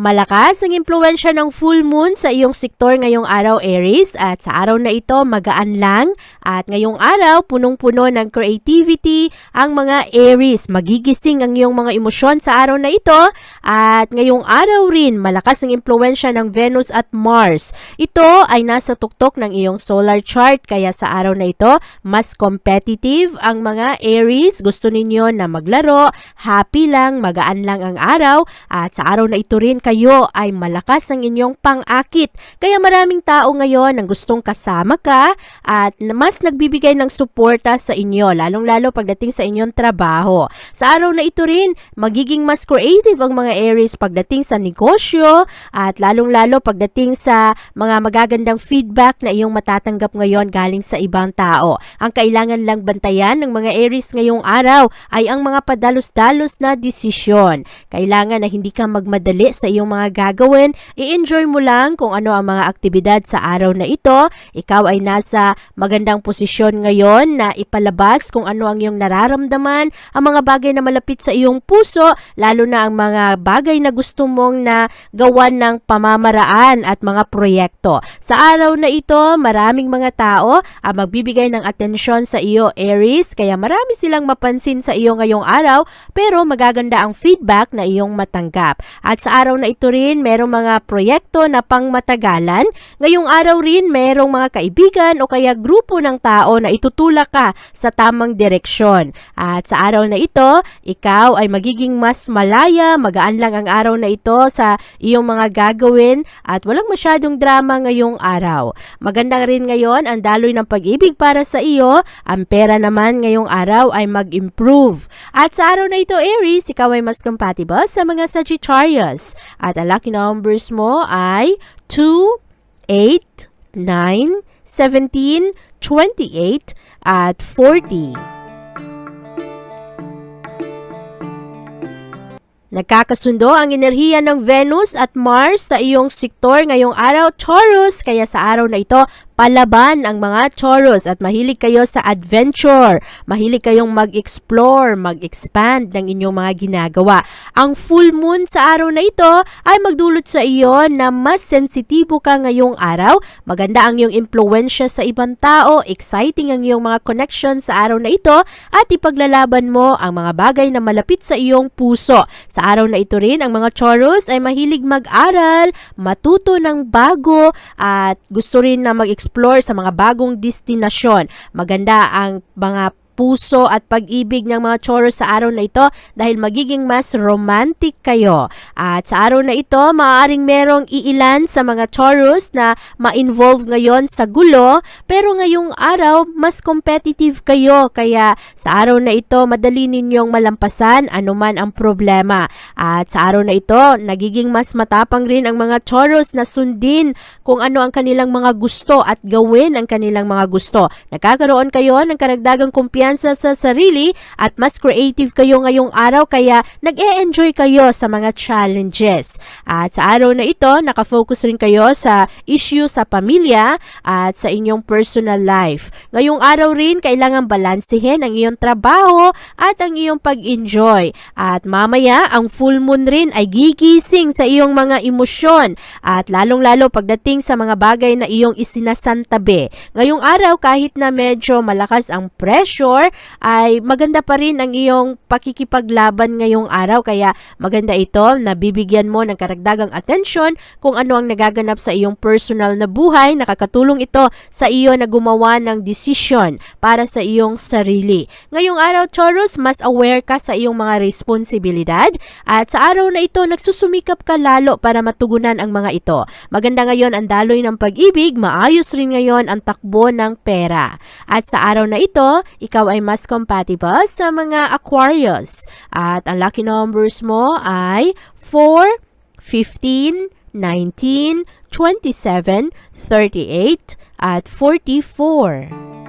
Malakas ang impluensya ng full moon sa iyong sektor ngayong araw Aries at sa araw na ito magaan lang at ngayong araw punong-puno ng creativity ang mga Aries. Magigising ang iyong mga emosyon sa araw na ito at ngayong araw rin malakas ang impluensya ng Venus at Mars. Ito ay nasa tuktok ng iyong solar chart kaya sa araw na ito mas competitive ang mga Aries. Gusto ninyo na maglaro, happy lang, magaan lang ang araw at sa araw na ito rin kayo ay malakas ang inyong pang-akit. Kaya maraming tao ngayon ang gustong kasama ka at mas nagbibigay ng suporta sa inyo, lalong-lalo pagdating sa inyong trabaho. Sa araw na ito rin, magiging mas creative ang mga Aries pagdating sa negosyo at lalong-lalo pagdating sa mga magagandang feedback na iyong matatanggap ngayon galing sa ibang tao. Ang kailangan lang bantayan ng mga Aries ngayong araw ay ang mga padalos-dalos na desisyon. Kailangan na hindi ka magmadali sa iyong mga gagawin. I-enjoy mo lang kung ano ang mga aktibidad sa araw na ito. Ikaw ay nasa magandang posisyon ngayon na ipalabas kung ano ang iyong nararamdaman, ang mga bagay na malapit sa iyong puso, lalo na ang mga bagay na gusto mong na gawan ng pamamaraan at mga proyekto. Sa araw na ito, maraming mga tao ang magbibigay ng atensyon sa iyo, Aries, kaya marami silang mapansin sa iyo ngayong araw, pero magaganda ang feedback na iyong matanggap. At sa araw na ito rin, merong mga proyekto na pangmatagalan. Ngayong araw rin, merong mga kaibigan o kaya grupo ng tao na itutulak ka sa tamang direksyon. At sa araw na ito, ikaw ay magiging mas malaya, magaan lang ang araw na ito sa iyong mga gagawin at walang masyadong drama ngayong araw. Maganda rin ngayon ang daloy ng pag-ibig para sa iyo. Ang pera naman ngayong araw ay mag-improve. At sa araw na ito, Aries, ikaw ay mas compatible sa mga Sagittarius. At ang lucky numbers mo ay 2, 8, 9, 17, 28, at 40. Nagkakasundo ang enerhiya ng Venus at Mars sa iyong sektor ngayong araw, Taurus, kaya sa araw na ito, palaban ang mga Taurus at mahilig kayo sa adventure, mahilig kayong mag-explore, mag-expand ng inyong mga ginagawa. Ang full moon sa araw na ito ay magdulot sa iyo na mas sensitibo ka ngayong araw, maganda ang iyong impluensya sa ibang tao, exciting ang iyong mga connections sa araw na ito at ipaglalaban mo ang mga bagay na malapit sa iyong puso. Sa araw na ito rin, ang mga Taurus ay mahilig mag-aral, matuto ng bago at gusto rin na mag-explore sa mga bagong destinasyon. Maganda ang mga puso at pag-ibig ng mga Taurus sa araw na ito dahil magiging mas romantic kayo. At sa araw na ito, maaaring merong iilan sa mga Taurus na ma-involve ngayon sa gulo, pero ngayong araw, mas competitive kayo. Kaya sa araw na ito, madali ninyong malampasan anuman ang problema. At sa araw na ito, nagiging mas matapang rin ang mga Taurus na sundin kung ano ang kanilang mga gusto at gawin ang kanilang mga gusto. Nagkakaroon kayo ng karagdagang kumpiyansa sa sarili at mas creative kayo ngayong araw kaya nag-e-enjoy kayo sa mga challenges. At sa araw na ito, nakafocus rin kayo sa issue sa pamilya at sa inyong personal life. Ngayong araw rin, kailangan balansehin ang iyong trabaho at ang iyong pag-enjoy. At mamaya, ang full moon rin ay gigising sa iyong mga emosyon at lalong-lalo pagdating sa mga bagay na iyong isinasantabi. Ngayong araw, kahit na medyo malakas ang pressure, sector ay maganda pa rin ang iyong pakikipaglaban ngayong araw kaya maganda ito na bibigyan mo ng karagdagang atensyon kung ano ang nagaganap sa iyong personal na buhay. Nakakatulong ito sa iyo na gumawa ng desisyon para sa iyong sarili. Ngayong araw, Taurus, mas aware ka sa iyong mga responsibilidad at sa araw na ito, nagsusumikap ka lalo para matugunan ang mga ito. Maganda ngayon ang daloy ng pag-ibig, maayos rin ngayon ang takbo ng pera. At sa araw na ito, ikaw ay mas compatible sa mga Aquarius. At ang lucky numbers mo ay 4, 15, 19, 27, 38, at 44.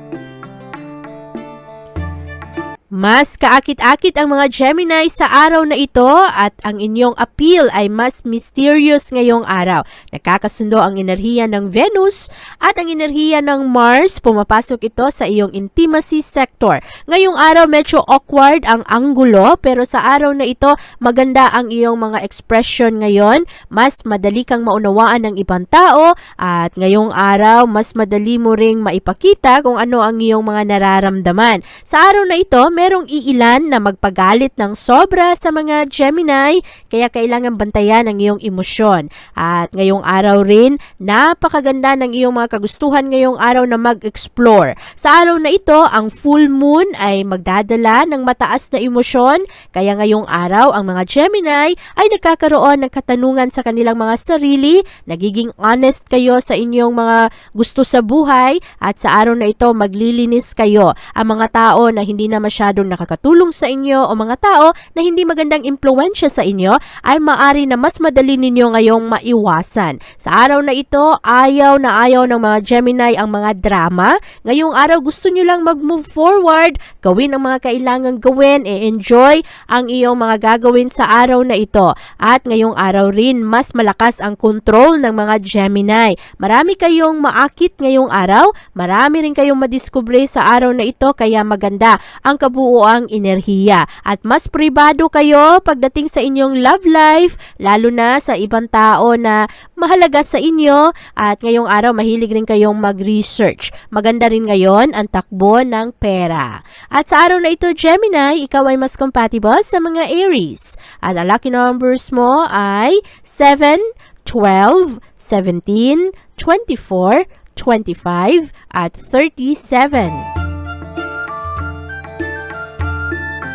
Mas kaakit-akit ang mga Gemini sa araw na ito at ang inyong appeal ay mas mysterious ngayong araw. Nakakasundo ang enerhiya ng Venus at ang enerhiya ng Mars. Pumapasok ito sa iyong intimacy sector. Ngayong araw medyo awkward ang anggulo pero sa araw na ito maganda ang iyong mga expression ngayon. Mas madali kang maunawaan ng ibang tao at ngayong araw mas madali mo ring maipakita kung ano ang iyong mga nararamdaman. Sa araw na ito, merong iilan na magpagalit ng sobra sa mga Gemini, kaya kailangan bantayan ang iyong emosyon. At ngayong araw rin, napakaganda ng iyong mga kagustuhan ngayong araw na mag-explore. Sa araw na ito, ang full moon ay magdadala ng mataas na emosyon, kaya ngayong araw, ang mga Gemini ay nagkakaroon ng katanungan sa kanilang mga sarili, nagiging honest kayo sa inyong mga gusto sa buhay, at sa araw na ito, maglilinis kayo. Ang mga tao na hindi na masyadong nakakatulong sa inyo o mga tao na hindi magandang impluensya sa inyo ay maari na mas madali ninyo ngayong maiwasan. Sa araw na ito, ayaw na ayaw ng mga Gemini ang mga drama. Ngayong araw gusto nyo lang mag-move forward, gawin ang mga kailangang gawin, e-enjoy ang iyong mga gagawin sa araw na ito. At ngayong araw rin, mas malakas ang control ng mga Gemini. Marami kayong maakit ngayong araw, marami rin kayong madiskubre sa araw na ito kaya maganda ang kabuuang enerhiya. At mas pribado kayo pagdating sa inyong love life, lalo na sa ibang tao na mahalaga sa inyo at ngayong araw mahilig rin kayong mag-research. Maganda rin ngayon ang takbo ng pera. At sa araw na ito, Gemini, ikaw ay mas compatible sa mga Aries. At ang lucky numbers mo ay 7, 12, 17, 24, 25, at 37.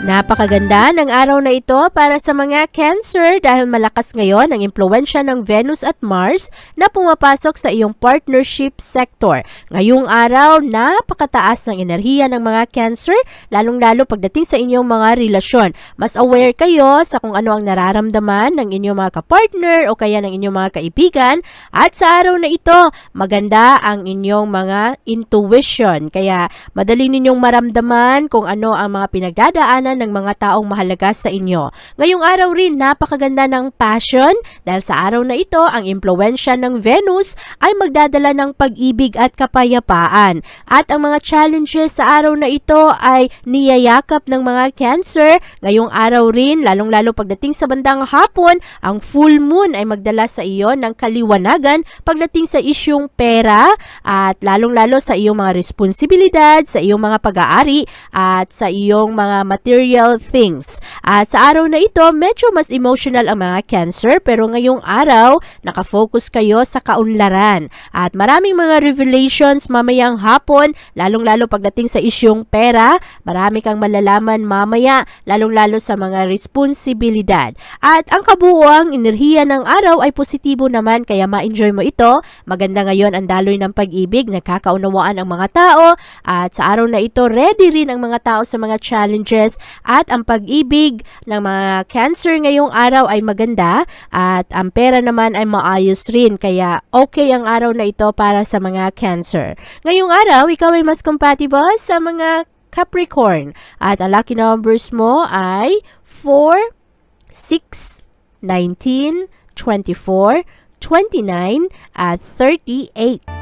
Napakaganda ng araw na ito para sa mga Cancer dahil malakas ngayon ang impluensya ng Venus at Mars na pumapasok sa iyong partnership sector. Ngayong araw, napakataas ng enerhiya ng mga Cancer, lalong-lalo pagdating sa inyong mga relasyon. Mas aware kayo sa kung ano ang nararamdaman ng inyong mga kapartner o kaya ng inyong mga kaibigan at sa araw na ito, maganda ang inyong mga intuition. Kaya madali ninyong maramdaman kung ano ang mga pinagdadaanan ng mga taong mahalaga sa inyo. Ngayong araw rin, napakaganda ng passion dahil sa araw na ito, ang impluensya ng Venus ay magdadala ng pag-ibig at kapayapaan. At ang mga challenges sa araw na ito ay niyayakap ng mga Cancer. Ngayong araw rin, lalong-lalo pagdating sa bandang hapon, ang full moon ay magdala sa iyo ng kaliwanagan pagdating sa isyong pera at lalong-lalo sa iyong mga responsibilidad, sa iyong mga pag-aari at sa iyong mga material things. At sa araw na ito, medyo mas emotional ang mga Cancer pero ngayong araw, nakafocus kayo sa kaunlaran. At maraming mga revelations mamayang hapon, lalong-lalo pagdating sa isyong pera, marami kang malalaman mamaya, lalong-lalo sa mga responsibilidad. At ang kabuuang enerhiya ng araw ay positibo naman kaya ma-enjoy mo ito. Maganda ngayon ang daloy ng pag-ibig, nakakaunawaan ang mga tao at sa araw na ito, ready rin ang mga tao sa mga challenges at ang pag-ibig ng mga cancer ngayong araw ay maganda at ang pera naman ay maayos rin kaya okay ang araw na ito para sa mga cancer. Ngayong araw, ikaw ay mas compatible sa mga Capricorn at ang lucky numbers mo ay 4, 6, 19, 24, 29, at 38.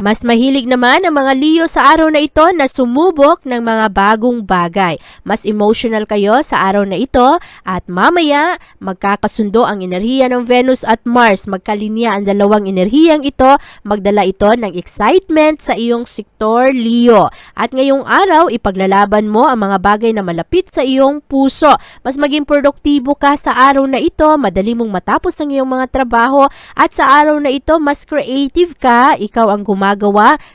Mas mahilig naman ang mga Leo sa araw na ito na sumubok ng mga bagong bagay. Mas emotional kayo sa araw na ito at mamaya magkakasundo ang enerhiya ng Venus at Mars. Magkalinya ang dalawang enerhiyang ito, magdala ito ng excitement sa iyong sektor Leo. At ngayong araw, ipaglalaban mo ang mga bagay na malapit sa iyong puso. Mas maging produktibo ka sa araw na ito, madali mong matapos ang iyong mga trabaho at sa araw na ito, mas creative ka, ikaw ang gumagawa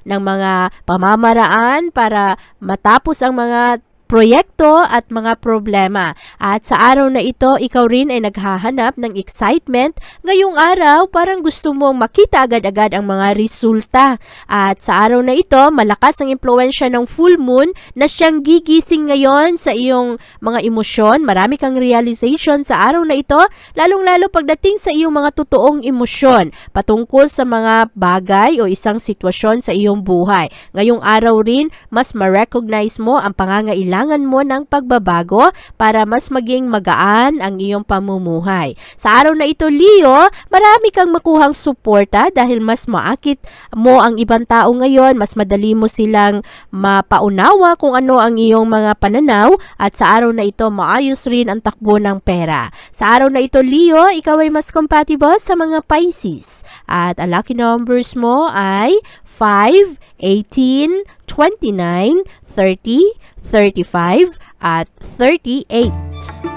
ng mga pamamaraan para matapos ang mga proyekto at mga problema. At sa araw na ito, ikaw rin ay naghahanap ng excitement. Ngayong araw, parang gusto mong makita agad-agad ang mga resulta. At sa araw na ito, malakas ang impluensya ng full moon na siyang gigising ngayon sa iyong mga emosyon. Marami kang realization sa araw na ito, lalong-lalo pagdating sa iyong mga totoong emosyon patungkol sa mga bagay o isang sitwasyon sa iyong buhay. Ngayong araw rin, mas ma-recognize mo ang pangangailangan mo ng pagbabago para mas maging magaan ang iyong pamumuhay. Sa araw na ito, Leo, marami kang makuhang suporta dahil mas maakit mo ang ibang tao ngayon, mas madali mo silang mapaunawa kung ano ang iyong mga pananaw at sa araw na ito, maayos rin ang takbo ng pera. Sa araw na ito, Leo, ikaw ay mas compatible sa mga Pisces at ang lucky numbers mo ay 5, 18, 29, 30, 35 at 38.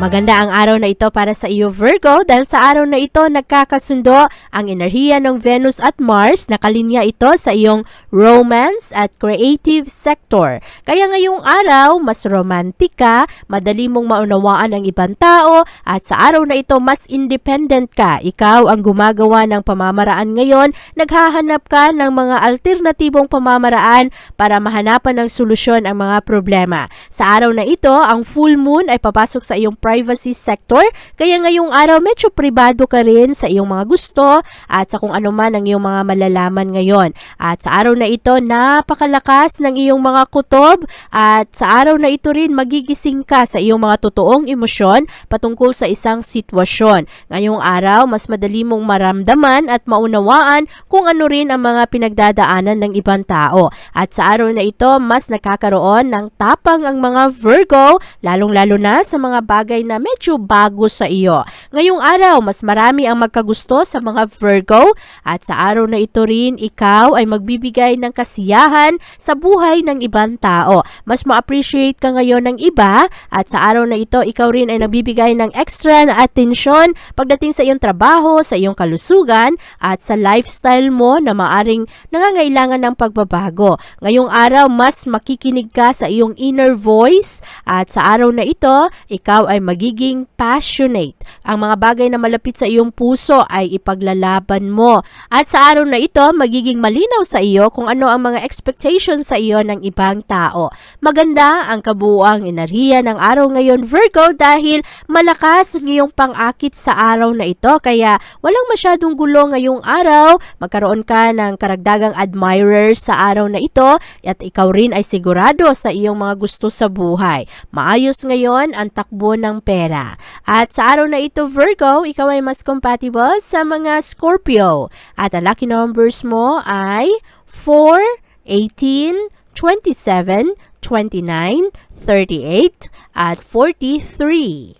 Maganda ang araw na ito para sa iyo Virgo dahil sa araw na ito nagkakasundo ang enerhiya ng Venus at Mars nakalinya ito sa iyong romance at creative sector. Kaya ngayong araw mas romantic ka, madali mong maunawaan ang ibang tao at sa araw na ito mas independent ka. Ikaw ang gumagawa ng pamamaraan ngayon, naghahanap ka ng mga alternatibong pamamaraan para mahanapan ng solusyon ang mga problema. Sa araw na ito, ang full moon ay papasok sa iyong privacy sector. Kaya ngayong araw, medyo pribado ka rin sa iyong mga gusto at sa kung ano man ang iyong mga malalaman ngayon. At sa araw na ito, napakalakas ng iyong mga kutob at sa araw na ito rin magigising ka sa iyong mga totoong emosyon patungkol sa isang sitwasyon. Ngayong araw, mas madali mong maramdaman at maunawaan kung ano rin ang mga pinagdadaanan ng ibang tao. At sa araw na ito, mas nakakaroon ng tapang ang mga Virgo, lalong-lalo na sa mga bagay na medyo bago sa iyo. Ngayong araw, mas marami ang magkagusto sa mga Virgo at sa araw na ito rin, ikaw ay magbibigay ng kasiyahan sa buhay ng ibang tao. Mas ma-appreciate ka ngayon ng iba at sa araw na ito, ikaw rin ay nagbibigay ng extra na atensyon pagdating sa iyong trabaho, sa iyong kalusugan at sa lifestyle mo na maaring nangangailangan ng pagbabago. Ngayong araw, mas makikinig ka sa iyong inner voice at sa araw na ito, ikaw ay magiging passionate. Ang mga bagay na malapit sa iyong puso ay ipaglalaban mo. At sa araw na ito, magiging malinaw sa iyo kung ano ang mga expectations sa iyo ng ibang tao. Maganda ang kabuuang enerhiya ng araw ngayon Virgo dahil malakas ang iyong pang-akit sa araw na ito kaya walang masyadong gulo ngayong araw. Magkaroon ka ng karagdagang admirers sa araw na ito at ikaw rin ay sigurado sa iyong mga gusto sa buhay. Maayos ngayon ang takbo ng pera. At sa araw na ito Virgo, ikaw ay mas compatible sa mga Scorpio. At ang lucky numbers mo ay 4, 18, 27, 29, 38, at 43.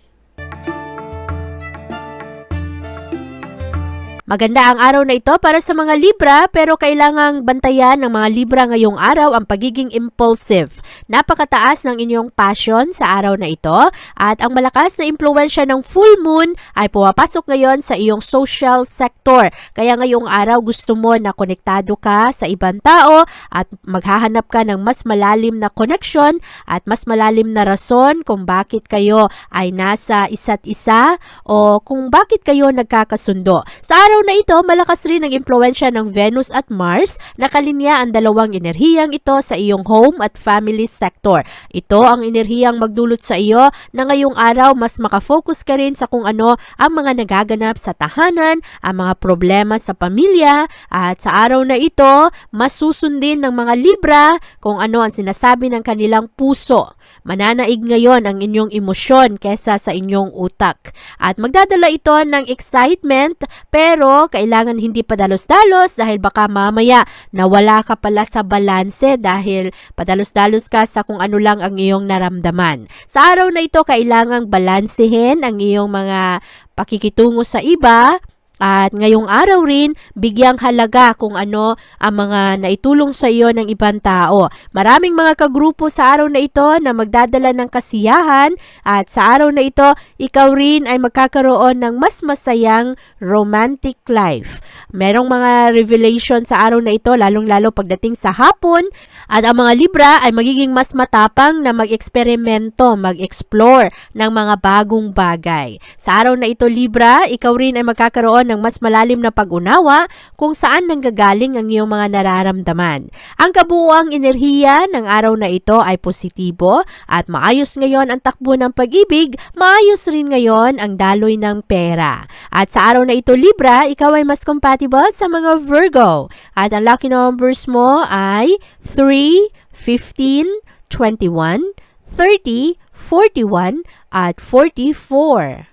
Maganda ang araw na ito para sa mga Libra pero kailangang bantayan ng mga Libra ngayong araw ang pagiging impulsive. Napakataas ng inyong passion sa araw na ito at ang malakas na impluensya ng full moon ay pumapasok ngayon sa iyong social sector. Kaya ngayong araw gusto mo na konektado ka sa ibang tao at maghahanap ka ng mas malalim na connection at mas malalim na rason kung bakit kayo ay nasa isa't isa o kung bakit kayo nagkakasundo. Sa araw na ito, malakas rin ang impluensya ng Venus at Mars na kalinya ang dalawang enerhiyang ito sa iyong home at family sector. Ito ang enerhiyang magdulot sa iyo na ngayong araw mas makafocus ka rin sa kung ano ang mga nagaganap sa tahanan, ang mga problema sa pamilya at sa araw na ito, mas susundin ng mga Libra kung ano ang sinasabi ng kanilang puso. Mananaig ngayon ang inyong emosyon kesa sa inyong utak. At magdadala ito ng excitement pero kailangan hindi padalos-dalos dahil baka mamaya nawala ka pala sa balanse dahil padalos-dalos ka sa kung ano lang ang iyong naramdaman. Sa araw na ito, kailangang balansehin ang iyong mga pakikitungo sa iba at ngayong araw rin, bigyang halaga kung ano ang mga naitulong sa iyo ng ibang tao. Maraming mga kagrupo sa araw na ito na magdadala ng kasiyahan at sa araw na ito, ikaw rin ay magkakaroon ng mas masayang romantic life. Merong mga revelation sa araw na ito, lalong-lalo pagdating sa hapon at ang mga Libra ay magiging mas matapang na mag-eksperimento, mag-explore ng mga bagong bagay. Sa araw na ito, Libra, ikaw rin ay magkakaroon ng mas malalim na pag-unawa kung saan nanggagaling ang iyong mga nararamdaman. Ang kabuuang enerhiya ng araw na ito ay positibo at maayos ngayon ang takbo ng pag-ibig, maayos rin ngayon ang daloy ng pera. At sa araw na ito, Libra, ikaw ay mas compatible sa mga Virgo. At ang lucky numbers mo ay 3, 15, 21, 30, 41, at 44.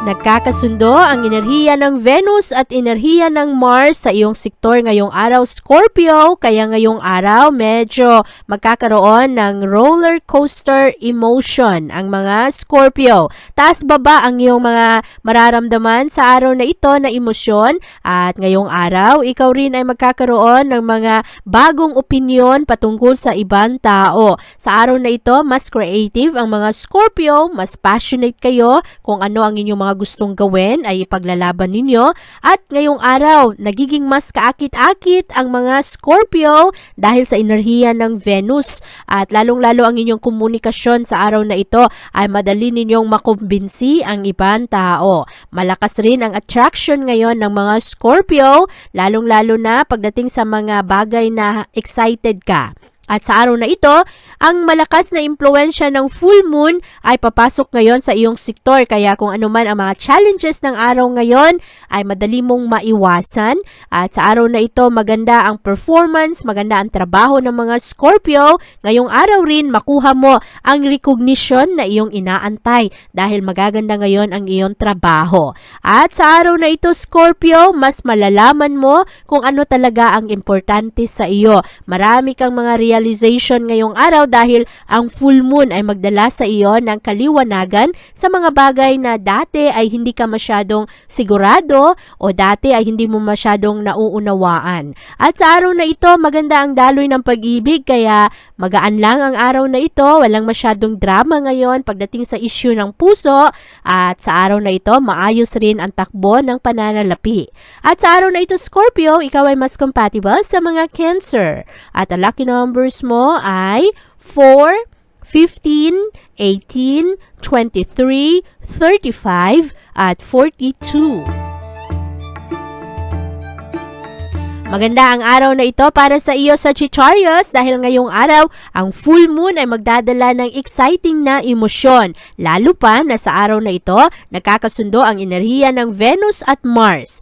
Nagkakasundo ang enerhiya ng Venus at enerhiya ng Mars sa iyong sektor ngayong araw Scorpio, kaya ngayong araw medyo magkakaroon ng roller coaster emotion ang mga Scorpio. Taas baba ang iyong mga mararamdaman sa araw na ito na emosyon at ngayong araw ikaw rin ay magkakaroon ng mga bagong opinyon patungkol sa ibang tao. Sa araw na ito, mas creative ang mga Scorpio, mas passionate kayo kung ano ang inyong mga gustong gawin ay ipaglalaban ninyo at ngayong araw nagiging mas kaakit-akit ang mga Scorpio dahil sa enerhiya ng Venus at lalong-lalo ang inyong komunikasyon sa araw na ito ay madali ninyong makumbinsi ang ibang tao. Malakas rin ang attraction ngayon ng mga Scorpio lalong-lalo na pagdating sa mga bagay na excited ka. At sa araw na ito, ang malakas na impluensya ng full moon ay papasok ngayon sa iyong sektor. Kaya kung ano man ang mga challenges ng araw ngayon ay madali mong maiwasan. At sa araw na ito, maganda ang performance, maganda ang trabaho ng mga Scorpio. Ngayong araw rin, makuha mo ang recognition na iyong inaantay dahil magaganda ngayon ang iyong trabaho. At sa araw na ito, Scorpio, mas malalaman mo kung ano talaga ang importante sa iyo. Marami kang mga realization ngayong araw dahil ang full moon ay magdala sa iyo ng kaliwanagan sa mga bagay na dati ay hindi ka masyadong sigurado o dati ay hindi mo masyadong nauunawaan. At sa araw na ito, maganda ang daloy ng pag-ibig kaya magaan lang ang araw na ito, walang masyadong drama ngayon pagdating sa issue ng puso at sa araw na ito, maayos rin ang takbo ng pananalapi. At sa araw na ito, Scorpio, ikaw ay mas compatible sa mga Cancer. At ang lucky numbers mo ay 4, 15, 18, 23, 35, at 42. Maganda ang araw na ito para sa iyo sa Chicharios dahil ngayong araw, ang full moon ay magdadala ng exciting na emosyon. Lalo pa na sa araw na ito, nakakasundo ang enerhiya ng Venus at Mars.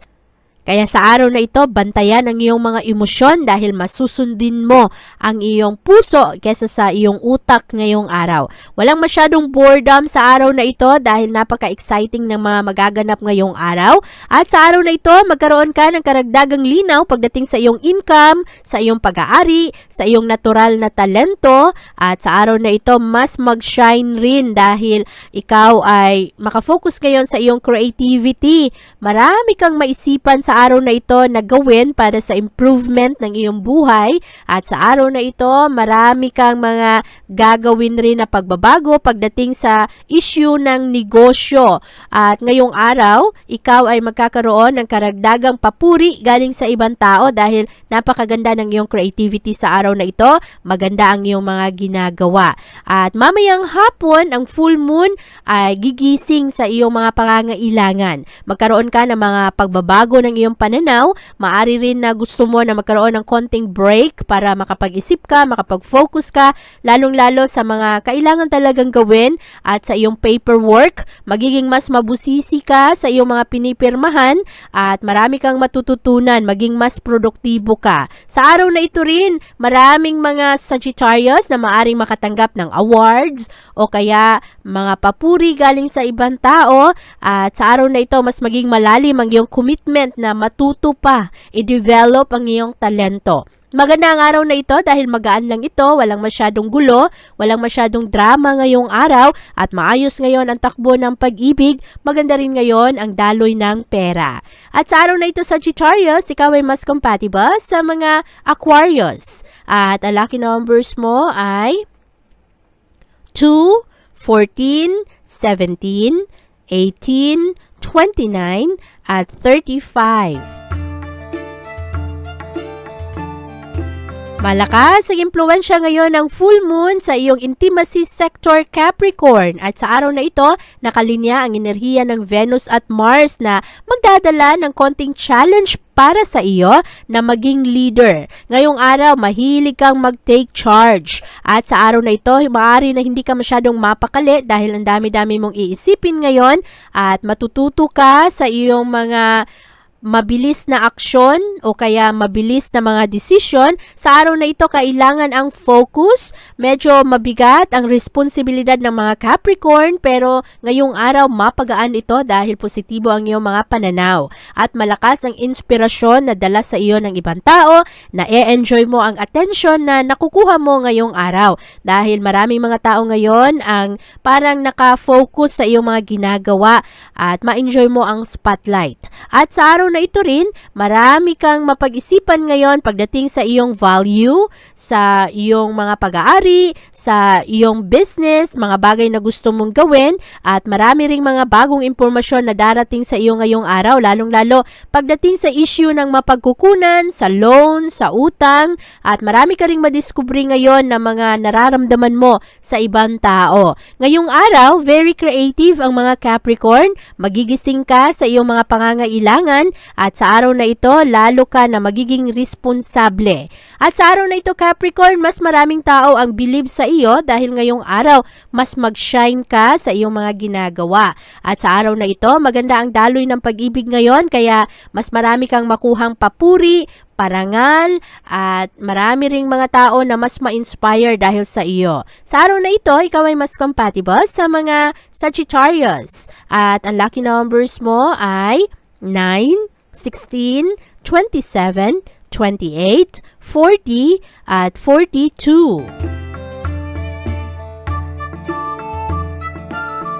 Kaya sa araw na ito, bantayan ang iyong mga emosyon dahil masusundin mo ang iyong puso kesa sa iyong utak ngayong araw. Walang masyadong boredom sa araw na ito dahil napaka-exciting ng mga magaganap ngayong araw. At sa araw na ito, magkaroon ka ng karagdagang linaw pagdating sa iyong income, sa iyong pag-aari, sa iyong natural na talento. At sa araw na ito, mas mag-shine rin dahil ikaw ay makafocus ngayon sa iyong creativity. Marami kang maisipan sa araw na ito na gawin para sa improvement ng iyong buhay. At sa araw na ito marami kang mga gagawin rin na pagbabago pagdating sa issue ng negosyo. At ngayong araw ikaw ay magkakaroon ng karagdagang papuri galing sa ibang tao dahil napakaganda ng iyong creativity sa araw na ito. Maganda ang iyong mga ginagawa. At mamayang hapon ang full moon ay gigising sa iyong mga pangangailangan. Magkaroon ka ng mga pagbabago ng iyong pananaw. Maari rin na gusto mo na magkaroon ng konting break para makapag-isip ka, makapag-focus ka, lalong-lalo sa mga kailangan talagang gawin at sa iyong paperwork. Magiging mas mabusisi ka sa iyong mga pinipirmahan at marami kang matututunan, maging mas produktibo ka. Sa araw na ito rin, maraming mga Sagittarius na maaring makatanggap ng awards o kaya mga papuri galing sa ibang tao at sa araw na ito mas maging malalim ang iyong commitment na matuto pa, i-develop ang iyong talento. Maganda ang araw na ito dahil magaan lang ito, walang masyadong gulo, walang masyadong drama ngayong araw at maayos ngayon ang takbo ng pag-ibig, maganda rin ngayon ang daloy ng pera. At sa araw na ito Sagittarius, ikaw ay mas compatible sa mga Aquarius. At ang lucky numbers mo ay 2, 14, 17, 18, 29, at 35. Malakas ang impluensya ngayon ng full moon sa iyong intimacy sector Capricorn at sa araw na ito, nakalinya ang enerhiya ng Venus at Mars na magdadala ng konting challenge para sa iyo na maging leader. Ngayong araw, mahilig kang mag-take charge. At sa araw na ito, maaari na hindi ka masyadong mapakali dahil ang dami-dami mong iisipin ngayon at matututo ka sa iyong mga mabilis na aksyon o kaya mabilis na mga desisyon, sa araw na ito kailangan ang focus. Medyo mabigat ang responsibilidad ng mga Capricorn pero ngayong araw mapagaan ito dahil positibo ang iyong mga pananaw. At malakas ang inspirasyon na dala sa iyo ng ibang tao na e-enjoy mo ang attention na nakukuha mo ngayong araw. Dahil maraming mga tao ngayon ang parang nakafocus sa iyong mga ginagawa at ma-enjoy mo ang spotlight. At sa araw na ito rin, marami kang mapag-isipan ngayon pagdating sa iyong value, sa iyong mga pag-aari, sa iyong business, mga bagay na gusto mong gawin, at marami ring mga bagong impormasyon na darating sa iyo ngayong araw, lalong-lalo pagdating sa issue ng mapagkukunan, sa loan, sa utang, at marami ka ring madiskubre ngayon na mga nararamdaman mo sa ibang tao. Ngayong araw, very creative ang mga Capricorn, magigising ka sa iyong mga pangangailangan, at sa araw na ito, lalo ka na magiging responsable. At sa araw na ito, Capricorn, mas maraming tao ang believe sa iyo dahil ngayong araw, mas mag-shine ka sa iyong mga ginagawa. At sa araw na ito, maganda ang daloy ng pag-ibig ngayon, kaya mas marami kang makuhang papuri, parangal, at marami ring mga tao na mas ma-inspire dahil sa iyo. Sa araw na ito, ikaw ay mas compatible sa mga Sagittarius. At ang lucky numbers mo ay 9, 16, 27, 28, 40, at 42.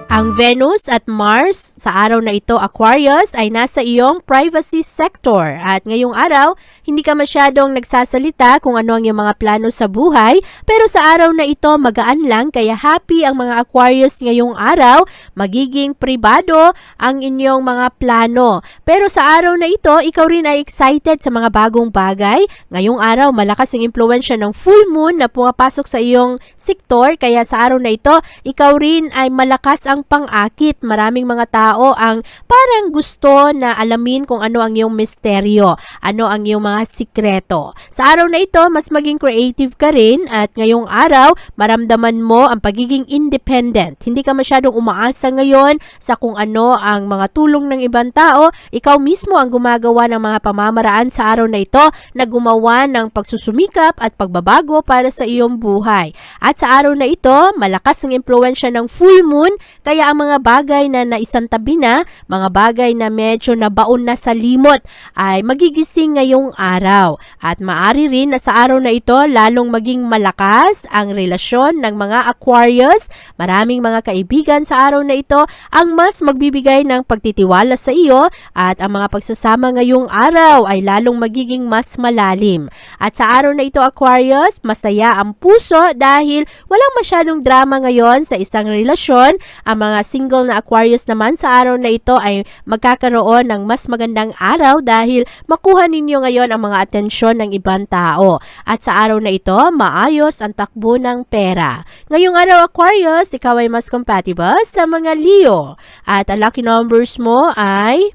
Ang Venus at Mars sa araw na ito, Aquarius, ay nasa iyong privacy sector. At ngayong araw, hindi ka masyadong nagsasalita kung ano ang iyong mga plano sa buhay. Pero sa araw na ito, magaan lang kaya happy ang mga Aquarius ngayong araw. Magiging pribado ang inyong mga plano. Pero sa araw na ito, ikaw rin ay excited sa mga bagong bagay. Ngayong araw, malakas ang impluensya ng full moon na pumapasok sa iyong sektor. Kaya sa araw na ito, ikaw rin ay malakas ang pang-akit. Maraming mga tao ang parang gusto na alamin kung ano ang iyong misteryo, ano ang iyong mga sikreto. Sa araw na ito, mas maging creative ka rin at ngayong araw, maramdaman mo ang pagiging independent. Hindi ka masyadong umaasa ngayon sa kung ano ang mga tulong ng ibang tao. Ikaw mismo ang gumagawa ng mga pamamaraan sa araw na ito na gumawa ng pagsusumikap at pagbabago para sa iyong buhay. At sa araw na ito, malakas ang impluensya ng full moon kaya ang mga bagay na naisantabi na, mga bagay na medyo nabaon na sa limot ay magigising ngayong araw. At maari rin na sa araw na ito lalong maging malakas ang relasyon ng mga Aquarius. Maraming mga kaibigan sa araw na ito ang mas magbibigay ng pagtitiwala sa iyo at ang mga pagsasama ngayong araw ay lalong magiging mas malalim. At sa araw na ito Aquarius, masaya ang puso dahil walang masyadong drama ngayon sa isang relasyon. Ang mga single na Aquarius naman sa araw na ito ay magkakaroon ng mas magandang araw dahil makuha ninyo ngayon ang mga atensyon ng ibang tao. At sa araw na ito, maayos ang takbo ng pera. Ngayong araw Aquarius, ikaw ay mas compatible sa mga Leo. At ang lucky numbers mo ay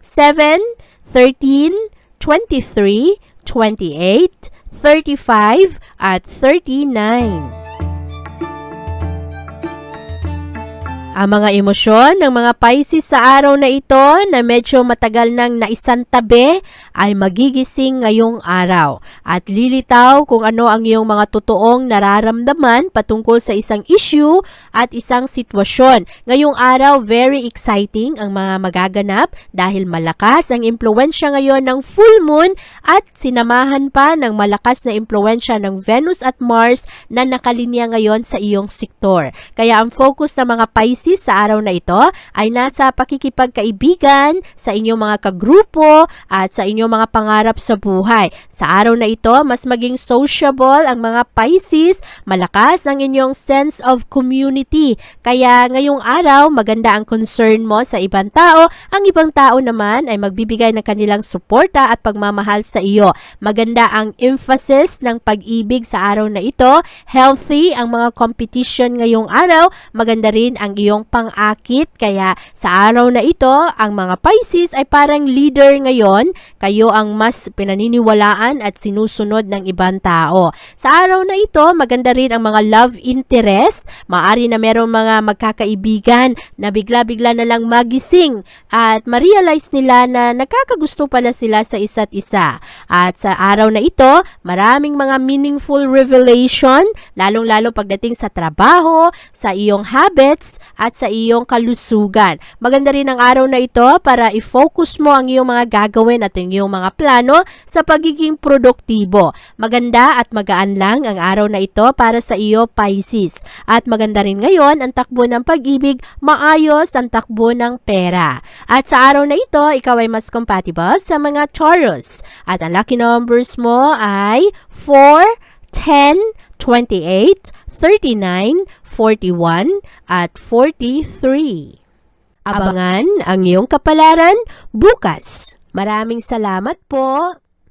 7, 13, 23, 28, 35, at 39. Ang mga emosyon ng mga Pisces sa araw na ito na medyo matagal nang naisantabi ay magigising ngayong araw at lilitaw kung ano ang iyong mga totoong nararamdaman patungkol sa isang issue at isang sitwasyon. Ngayong araw, very exciting ang mga magaganap dahil malakas ang impluensya ngayon ng full moon at sinamahan pa ng malakas na impluensya ng Venus at Mars na nakalinya ngayon sa iyong sektor. Kaya ang focus ng mga Pisces sa araw na ito ay nasa pakikipagkaibigan sa inyong mga kagrupo at sa inyong mga pangarap sa buhay. Sa araw na ito, mas maging sociable ang mga Pisces, malakas ang inyong sense of community. Kaya ngayong araw, maganda ang concern mo sa ibang tao. Ang ibang tao naman ay magbibigay ng kanilang suporta at pagmamahal sa iyo. Maganda ang emphasis ng pag-ibig sa araw na ito. Healthy ang mga competition ngayong araw. Maganda rin ang iyong pang-akit. Kaya sa araw na ito, ang mga Pisces ay parang leader ngayon. Kayo ang mas pinaniniwalaan at sinusunod ng ibang tao. Sa araw na ito, maganda rin ang mga love interest. Maari na merong mga magkakaibigan na bigla-bigla na lang magising at ma-realize nila na nagkakagusto pala sila sa isa't isa. At sa araw na ito, maraming mga meaningful revelation, lalong-lalo pagdating sa trabaho, sa iyong habits, at sa iyong kalusugan. Maganda rin ang araw na ito para i-focus mo ang iyong mga gagawin at ang iyong mga plano sa pagiging produktibo. Maganda at magaan lang ang araw na ito para sa iyo, Pisces. At maganda rin ngayon ang takbo ng pag-ibig, maayos ang takbo ng pera. At sa araw na ito, ikaw ay mas compatible sa mga Taurus. At ang lucky numbers mo ay 4, 10, 28, 39, 41, at 43. Abangan ang iyong kapalaran bukas. Maraming salamat po.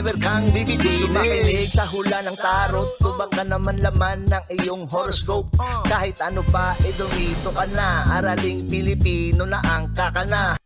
never kang bibitinin Makinig sa hula ng tarot Tubang ka naman laman ng iyong horoscope. Kahit ano pa, eh dumito ka na. Araling Pilipino na ang kakana